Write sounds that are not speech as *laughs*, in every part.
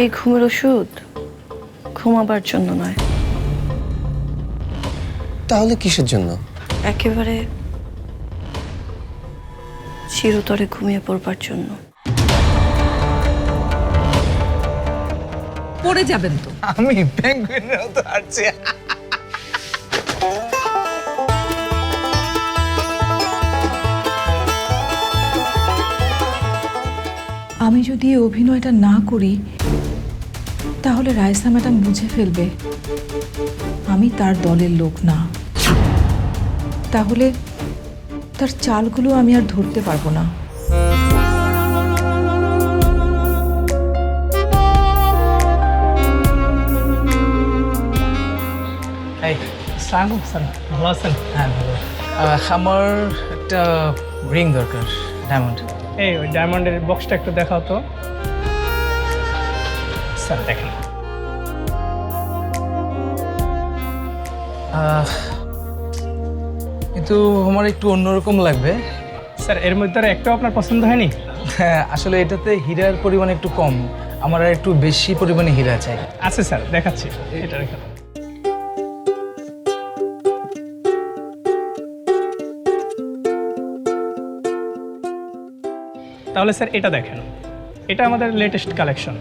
এই ঘুমের ওষুধ ঘুমাবার জন্য নয়। তাহলে কিসের জন্য? একেবারে চিরতরে ঘুমিয়ে পড়বার জন্য। পড়ে যাবেন তো। আমি পেঙ্গুইনের মতো হাঁটছি। আমি যদি এই অভিনয়টা না করি তাহলে রায়সা ম্যাডাম বুঝে ফেলবে। আমি তার দলের লোক না। তাহলে তার চালগুলো আমি আর ধরতে পারব না। ভালো আছেন? হ্যাঁ ভালো। আমার একটা রিং দরকার ডায়মন্ড। এই ওই ডায়মন্ডের বক্সটা একটু দেখাও তো। স্যার দেখেন। কিন্তু আমার একটু অন্যরকম লাগবে। স্যার এর মধ্যে আর একটাও আপনার পছন্দ হয়নি? হ্যাঁ আসলে এটাতে হীরার পরিমাণ একটু কম। আমার আর একটু বেশি পরিমাণে হীরা চাই আছে স্যার দেখাচ্ছি। এটা রেখে তাহলে স্যার এটা দেখেন। এটা আমাদের লেটেস্ট কালেকশন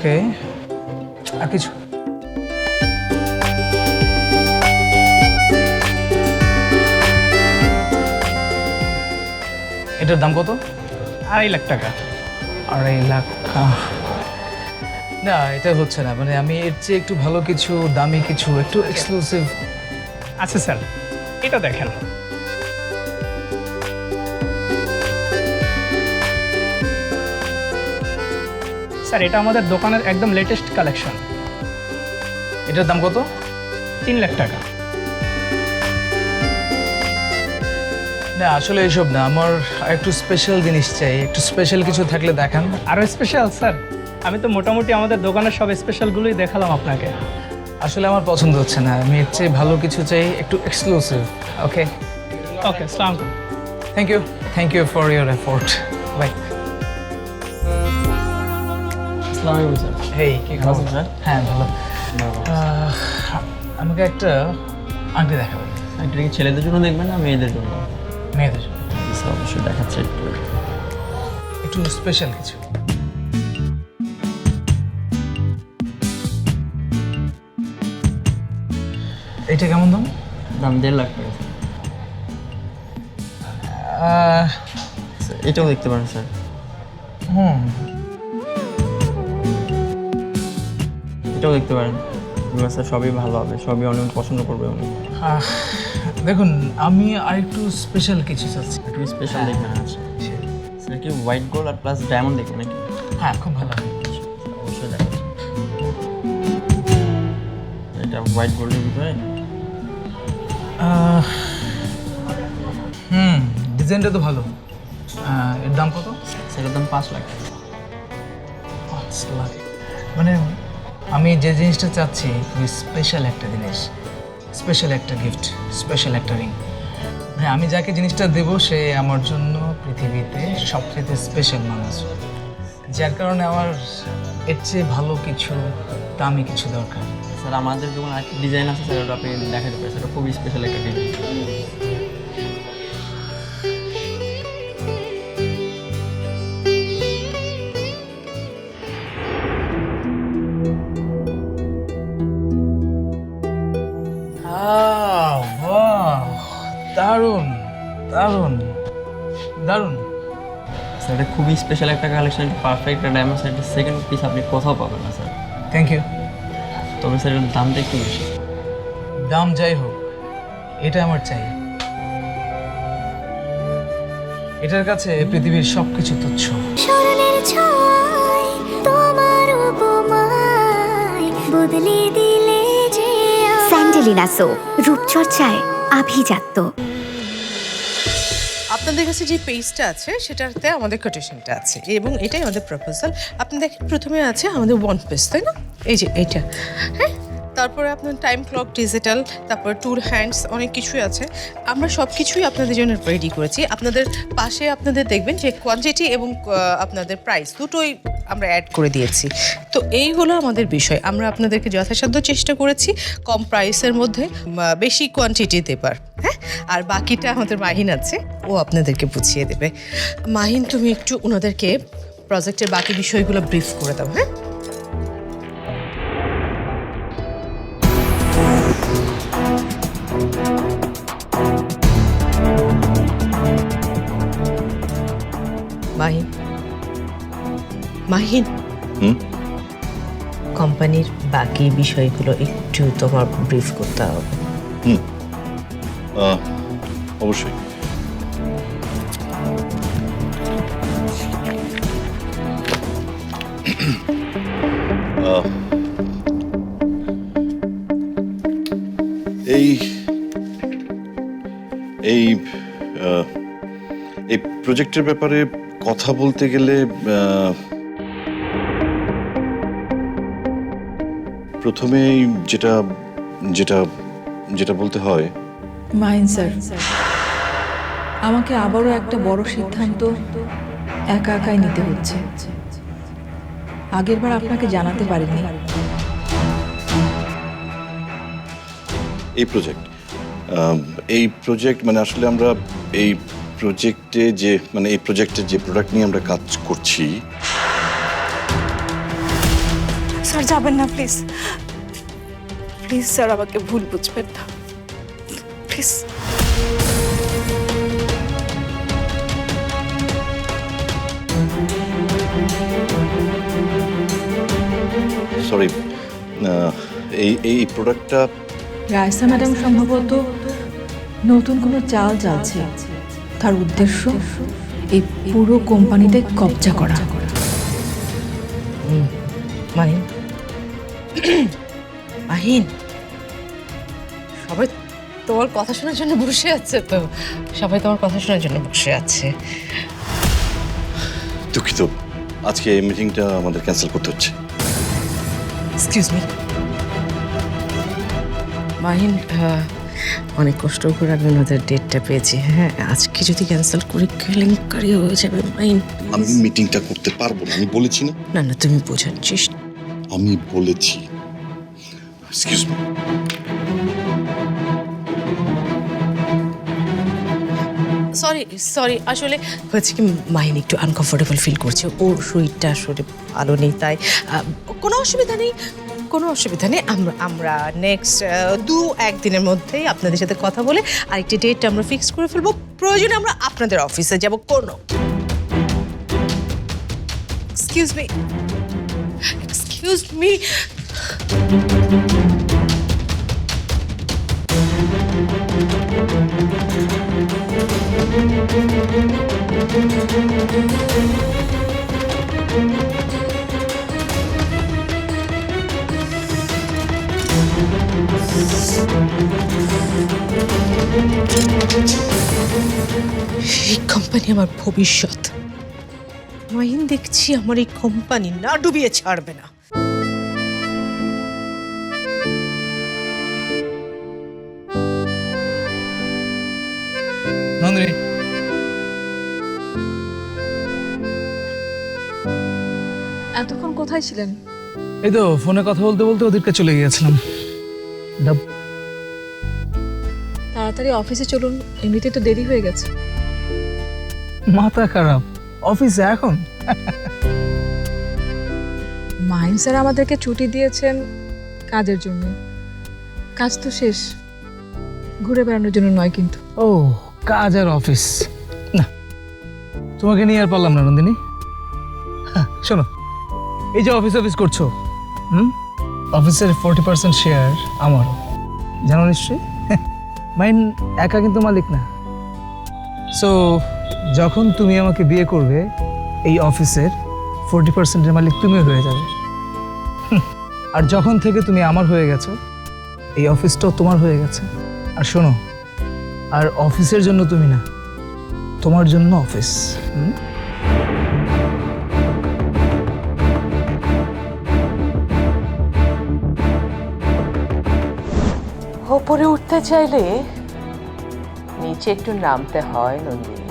ওকে আর কিছু? এটার দাম কত? আড়াই লাখ টাকা। আড়াই লাখ। না এটা হচ্ছে না মানে আমি এর চেয়ে একটু ভালো কিছু দামি কিছু একটু এক্সক্লুসিভ আছে স্যার এটা দেখেন। স্যার এটা আমাদের দোকানের একদম লেটেস্ট কালেকশন এটার দাম কত? তিন লাখ টাকা। না আসলে এইসব না আমার একটু স্পেশাল জিনিস চাই একটু স্পেশাল কিছু থাকলে দেখান। আরও স্পেশাল স্যার আমি তো মোটামুটি আমাদের দোকানের সব স্পেশালগুলোই দেখালাম আপনাকে। আসলে আমার পছন্দ হচ্ছে না আমি এর চেয়ে ভালো কিছু চাই একটু এক্সক্লুসিভ ওকে ওকে সালাম thank you thank you for your effort আসসালামাইকুম স্যার হেই কি খবর? স্যার? হ্যাঁ ভালো। আমাকে একটা আংটি দেখাবেন। এটা কি ছেলেদের জন্য দেখবেন না মেয়েদের জন্য? মেয়েদের জন্য। স্যার অবশ্যই দেখাচ্ছে একটু। একটু স্পেশাল কিছু। এটা কেমন দাম? দাম দেড় লাখ টাকা। স্যার এটাও দেখতে পারেন স্যার। হুম। এটাও দেখতে পারেন। স্যার সবই ভালো হবে সবই অনেক পছন্দ করবে উনি। দেখুন আমি আরেকটু স্পেশাল কিছু চাচ্ছি। একটু স্পেশাল দেখবেন আচ্ছা। স্যার কি হোয়াইট গোল্ড আর প্লাস ডায়মন্ড দেখবেন নাকি? হ্যাঁ খুব ভালো হয় অবশ্যই দেখাচ্ছে। এটা হোয়াইট গোল্ডের ভিতরে? হুম ডিজাইনটা তো ভালো। এর দাম কত? সেটার দাম পাঁচ লাখ। পাঁচ লাখ। মানে আমি যে জিনিসটা চাচ্ছি স্পেশাল একটা জিনিস। স্পেশাল একটা গিফট স্পেশাল একটা রিং মানে আমি যাকে জিনিসটা দেব, সে আমার জন্য পৃথিবীতে সবচেয়ে স্পেশাল মানুষ। যার কারণে আমার এর চেয়ে ভালো কিছু, দামি কিছু দরকার। স্যার, আমাদের আরেকটা ডিজাইন আছে, স্যার, ওটা আপনি দেখাতে পারেন। সেটা খুবই স্পেশাল একটা ডিজাইন খুবই স্পেশাল একটা কালেকশন পারফেক্ট একটা ডায়মন্ড স্যার সেকেন্ড পিস আপনি কোথাও পাবেন না স্যার থ্যাংক ইউ তবে স্যার এটার দামটা একটু বেশি। দাম যাই হোক এটা আমার চাই। এটার কাছে পৃথিবীর সবকিছু তুচ্ছ। স্মরণের ছয় তোমার উপমায় বদলে দিলে যে স্যান্ডেলিনা সো রূপচর্চায় আভিজাত্য। আপনাদের কাছে যে পেজটা আছে, সেটাতে আমাদের কোটেশনটা আছে এবং এটাই আমাদের প্রপোজাল আপনি দেখেন, প্রথমে আছে আমাদের ওয়ান পেজ তাই না? এই যে এটা হ্যাঁ? তারপরে আপনার টাইম ক্লক ডিজিটাল তারপর ট্যুর হ্যান্ডস অনেক কিছুই আছে। আমরা সব কিছুই আপনাদের জন্য রেডি করেছি। আপনাদের পাশে আপনাদের দেখবেন যে কোয়ান্টিটি এবং আপনাদের প্রাইস দুটোই আমরা অ্যাড করে দিয়েছি। তো এই হলো আমাদের বিষয়। আমরা আপনাদেরকে যথাসাধ্য চেষ্টা করেছি কম প্রাইসের মধ্যে বেশি কোয়ান্টিটি দেবার। হ্যাঁ? আর বাকিটা আমাদের মাহিন আছে, ও আপনাদেরকে বুঝিয়ে দেবে। মাহিন, তুমি একটু ওনাদেরকে প্রজেক্টের বাকি বিষয়গুলো ব্রিফ করে দাও হ্যাঁ? মাহিন। হুম? কোম্পানির বাকি বিষয়গুলো একটু তোমার ব্রিফ করতে হবে। আহ, অবশ্যই। এই এই এই প্রজেক্টের ব্যাপারে কথা বলতে গেলে প্রথমেই যেটা যেটা যেটা বলতে হয়। মাইন স্যার আমাকে আবারও একটা বড় সিদ্ধান্ত একা একাই নিতে হচ্ছে। আগেরবার আপনাকে জানাতে পারিনি। এই প্রজেক্ট এই প্রজেক্ট মানে আসলে আমরা এই প্রজেক্টে যে মানে এই প্রজেক্টের যে প্রোডাক্ট নিয়ে আমরা কাজ করছি স্যার যাবেন না প্লিজ। প্লিজ স্যার আমাকে ভুল বুঝবেন না। প্লিজ। সরি এই এই প্রোডাক্টটা রায়সা ম্যাডাম সম্ভবত নতুন কোনো চাল চালছে তার উদ্দেশ্য এই পুরো কোম্পানিতে কবজা করা। *clears throat* মাহিন সবাই তোমার কথা শোনার জন্য বসে আছে তো। সবাই তোমার কথা শোনার জন্য বসে আছে। দুঃখিত আজকে এই মিটিংটা আমাদের ক্যান্সেল করতে হচ্ছে। এক্সকিউজ মি মাহিন অনেক কষ্ট করে আমি ওনাদের ডেটটা পেয়েছি। হ্যাঁ আজকে যদি ক্যান্সেল করি কেলেঙ্কারি হয়ে যাবে মাহিন আমি মিটিংটা করতে পারব না আমি বলেছি না। না না তুমি বোঝার চেষ্টা আমি বলেছি। সরি সরি আসলে হচ্ছে কি, মাহিন একটু আনকমফোর্টেবল ফিল করছে। ওর শরীরটা আসলে ভালো নেই, তাই কোনো অসুবিধা নেই, কোনো অসুবিধা নেই। আমরা আমরা নেক্সট দু একদিনের মধ্যেই আপনাদের সাথে কথা বলে আরেকটি ডেট আমরা ফিক্স করে ফেলব। প্রয়োজনে আমরা আপনাদের অফিসে যাব কোনো। এক্সকিউজ মি এক্সকিউজ মি এই কোম্পানি আমার ভবিষ্যৎ। মাহিন দেখছি আমার এই কোম্পানি না ডুবিয়ে ছাড়বে না। কোথায় ছিলেন? এই তো ফোনে কথা বলতে বলতে ওদেরকে চলে গিয়েছিলাম। তাড়াতাড়ি অফিসে চলুন এমনিতে তো দেরি হয়ে গেছে। মাথা খারাপ। অফিসে এখন? মাহিম স্যার আমাদেরকে ছুটি দিয়েছেন কাজের জন্য। কাজ তো শেষ। ঘুরে বেড়ানোর জন্য নয় কিন্তু। ও কাজ আর অফিস। না তোমাকে নিয়ে আর পারলাম না নন্দিনী। হ্যাঁ, শোনো। এই যে অফিস অফিস করছ? হুম? অফিসের ফোর্টি পার্সেন্ট শেয়ার আমার জানো নিশ্চয়ই? *laughs* মাইন, একা কিন্তু মালিক না। সো যখন তুমি আমাকে বিয়ে করবে, এই অফিসের ফোর্টি পার্সেন্টের মালিক তুমিও হয়ে যাবে। *laughs* আর যখন থেকে তুমি আমার হয়ে গেছো, এই অফিসটাও তোমার হয়ে গেছে। আর শোনো, আর অফিসের জন্য তুমি না, তোমার জন্য অফিস হুম? ওপরে উঠতে চাইলে নিচে একটু নামতে হয় নন্দিনী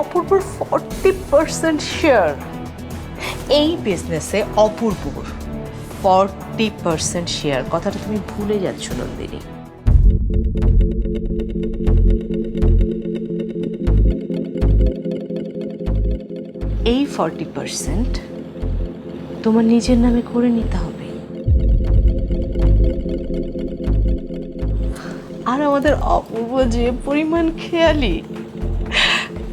অপূর্বর ফর্টি পার্সেন্ট শেয়ার এই বিজনেসে অপূর্বর ফর্টি পার্সেন্ট শেয়ার কথাটা তুমি ভুলে যাচ্ছ নন্দিনী। এই ফর্টি পার্সেন্ট তোমার নিজের নামে করে নিতে হবে। আর আমাদের অপূর্ব যে পরিমাণ খেয়ালি।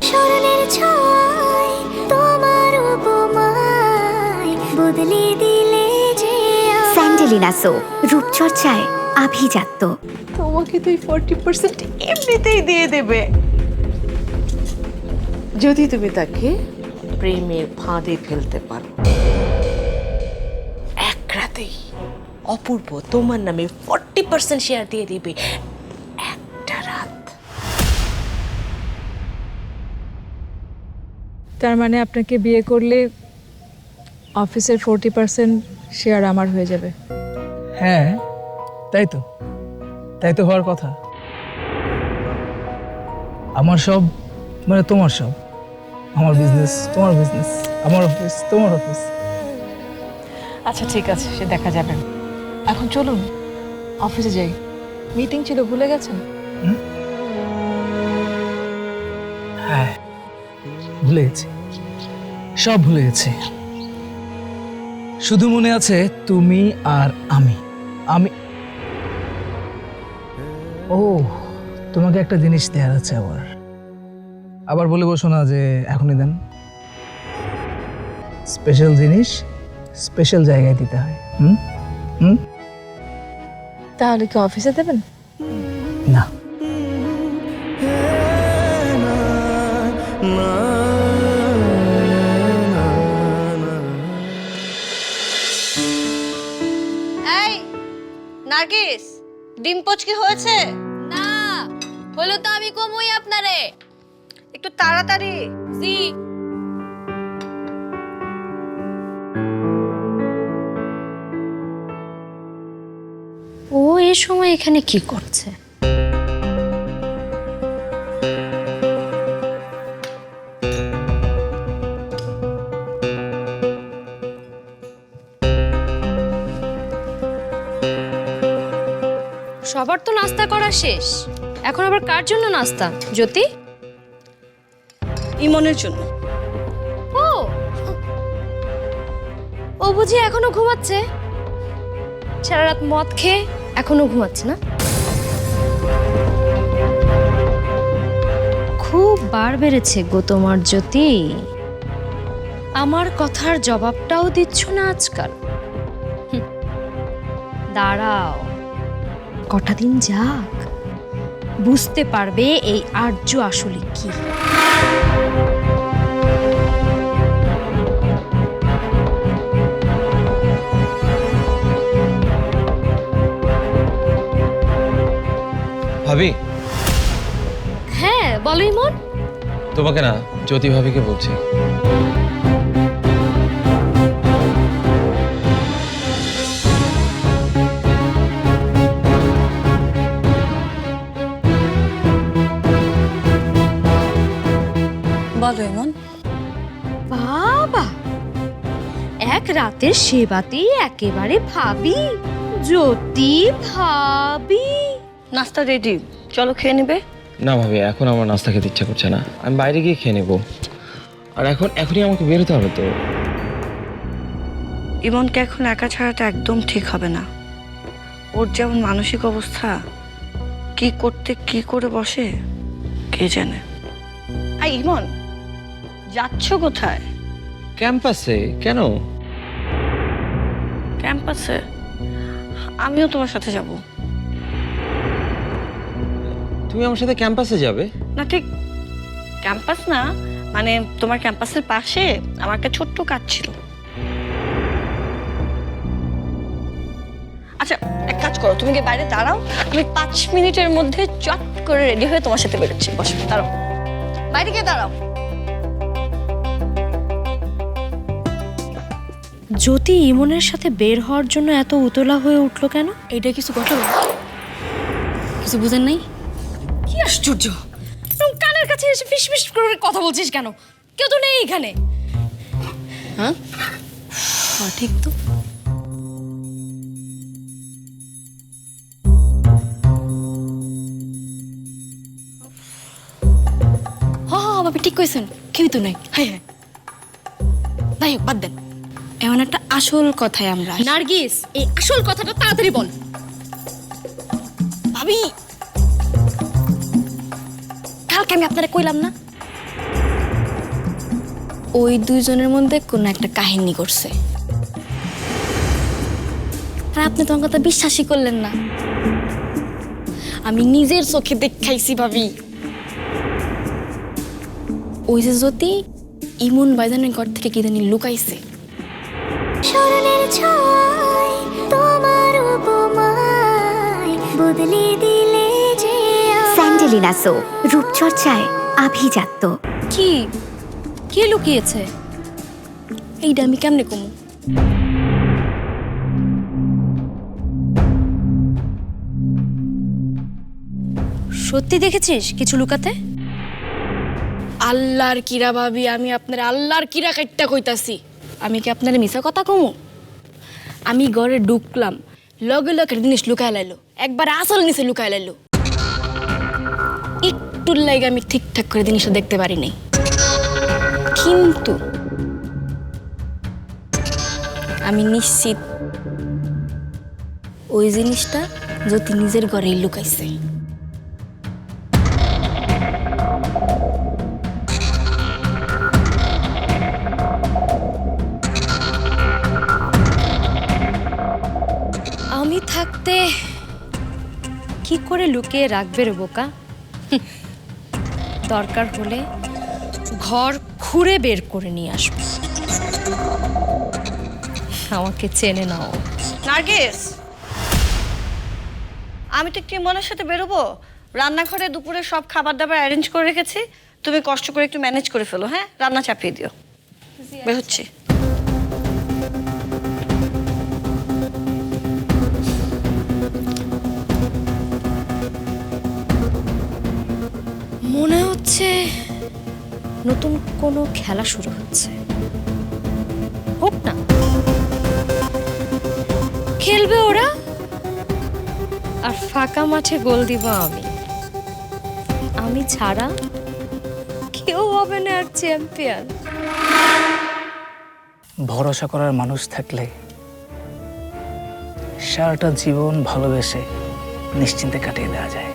স্মরণের ছয় তোমার উপমায় বদলে দিলে যে স্যান্ডেলিনা সো রূপচর্চায় আভিজাত্য। তোমাকে তো এই ফর্টি পার্সেন্ট এমনিতেই দিয়ে দেবে। যদি তুমি তাকে প্রেমের ফাঁদে ফেলতে পারো। এক রাতেই অপূর্ব তোমার নামে ফর্টি পার্সেন্ট শেয়ার দিয়ে দিবে। রাত। তার মানে আপনাকে বিয়ে করলে অফিসের ফোরটি পার্সেন্ট শেয়ার আমার হয়ে যাবে। হ্যাঁ তাই তো। তাই তো হওয়ার কথা। আমার সব মানে তোমার সব। আমার বিজনেস তোমার বিজনেস আমার অফিস তোমার অফিস আচ্ছা ঠিক আছে সে দেখা যাবে। এখন চলুন অফিসে যাই। মিটিং ছিল ভুলে গেছেন? হ্যাঁ ভুলে গেছি। সব ভুলে গেছি। শুধু মনে আছে তুমি আর আমি। আমি ও তোমাকে একটা জিনিস দেওয়ার আছে আবার। আবার বলে বসো না যে এখনই দেন। স্পেশাল জিনিস স্পেশাল জায়গায় দিতে হয়। হুম? হুম? তাহলে কি অফিসে দেবেন? না। নার্গিস ডিম পচকি হয়েছে? না হলো তো আমি কমই আপনারে। একটু তাড়াতাড়ি। জি। ও এ সময় এখানে কি করছে? সবার তো নাস্তা করা শেষ। এখন আবার কার জন্য নাস্তা? জ্যোতি? ইমনের জন্য। ও! ও বুঝি এখনও ঘুমাচ্ছে? সারা রাত মদ খেয়ে এখনও ঘুমাচ্ছে না? খুব বার বেড়েছে গো তোমার জ্যোতি। আমার কথার জবাবটাও দিচ্ছ না আজকাল। দাঁড়াও। কটা দিন যাক। বুঝতে পারবে এই আর্য আসলে কি। ভাবি। হ্যাঁ বলো ইমন। তোমাকে না জ্যোতি ভাবিকে বলছি। রাতের সেবাতেই একেবারে ভাবি জ্যোতি ভাবি। নাস্তা রেডি চলো খেয়ে নেবে? না ভাবি এখন আমার নাস্তা খেতে ইচ্ছা করছে না। আমি বাইরে গিয়ে খেয়ে নেব। আর এখন এখনই আমাকে বেরোতে হবে তো। ইমনকে এখন একা ছাড়াটা একদম ঠিক হবে না। ওর যেমন মানসিক অবস্থা কি করতে কি করে বসে কে জানে। আই ইমন যাচ্ছ কোথায়? ক্যাম্পাসে? কেন? ক্যাম্পাসে আমিও তোমার সাথে যাব। তুমি আমার সাথে ক্যাম্পাসে যাবে? না ঠিক ক্যাম্পাস না মানে তোমার ক্যাম্পাসের পাশে আমার একটা ছোট্ট কাজ ছিল। আচ্ছা এক কাজ করো তুমি কি বাইরে দাঁড়াও আমি পাঁচ মিনিটের মধ্যে চট করে রেডি হয়ে তোমার সাথে বেরোচ্ছি। বসো দাঁড়াও। বাইরে গিয়ে দাঁড়াও। জ্যোতি ইমনের সাথে বের হওয়ার জন্য এত উতলা হয়ে উঠল কেন? এটা কিছু ঘটনা কিছু বুঝেন নাই? কি আশ্চর্য! কানের কাছে এসে ফিস ফিস করে কথা বলছিস কেন? কেউ তো নেই এখানে। হ্যাঁ? হ্যাঁ ঠিক তো। হ্যাঁ হ্যাঁ বাবা ঠিক কইছেন। কেউই তো নাই। হ্যাঁ হ্যাঁ। হোক বাদ দেন। এমন একটা আসল কথায় আমরা নার্গিস এই আসল কথাটা তাড়াতাড়ি বল। ভাবি কালকে আমি আপনারা কইলাম না? ওই দুইজনের মধ্যে কোনো একটা কাহিনী করছে আর আপনি তোমার কথা বিশ্বাসই করলেন না। আমি নিজের চোখে দেখাইছি ভাবি। ওই যে জ্যোতি ইমন বাইজানের ঘর থেকে কি জানি লুকাইছে। স্মরণের ছয় তোমার উপমায় বদলে দিলে যে স্যান্ডেলিনা সো রূপচর্চায় আভিজাত্য। কি? কে লুকিয়েছে? এইটা আমি কেমনে কমু? সত্যি দেখেছিস কিছু লুকাতে? আল্লাহর কিরা ভাবি আমি আপনার আল্লাহর কিরা কাটটা কইতাছি। আমি কি আপনার মিছা কথা কমু? আমি ঘরে ঢুকলাম, লগে লগে জিনিস লুকায় লাইলো, একবার আসল নিচে লুকায় লাইলো। একটুর লাগে আমি ঠিকঠাক করে জিনিসটা দেখতে পারি নাই। কিন্তু আমি নিশ্চিত ওই জিনিসটা যদি নিজের ঘরেই লুকাইছে। থাকতে কি করে লুকিয়ে রাখবে রে বোকা? দরকার হলে ঘর খুঁড়ে বের করে নিয়ে আসব। আমাকে চেনে নাও। নার্গিস! আমি তো মনের সাথে বেরোবো? রান্নাঘরে দুপুরে সব খাবার দাবার অ্যারেঞ্জ করে রেখেছি। তুমি কষ্ট করে একটু ম্যানেজ করে ফেলো হ্যাঁ? রান্না চাপিয়ে দিও। বের নতুন কোনো খেলা শুরু হচ্ছে। হোক না। খেলবে ওরা। আর ফাঁকা মাঠে গোল দিব আমি। আমি ছাড়া কেউ হবে না আর চ্যাম্পিয়ন। ভরসা করার মানুষ থাকলে সারাটা জীবন ভালোবেসে নিশ্চিন্তে কাটিয়ে দেওয়া যায়।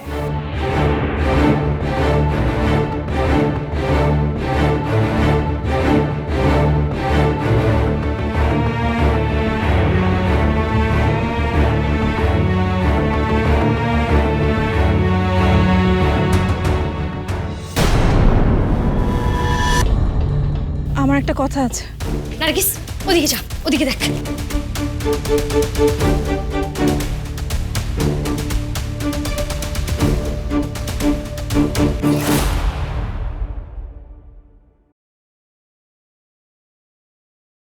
কথা আছে। নার্গিস ওদিকে যা ওদিকে দেখ।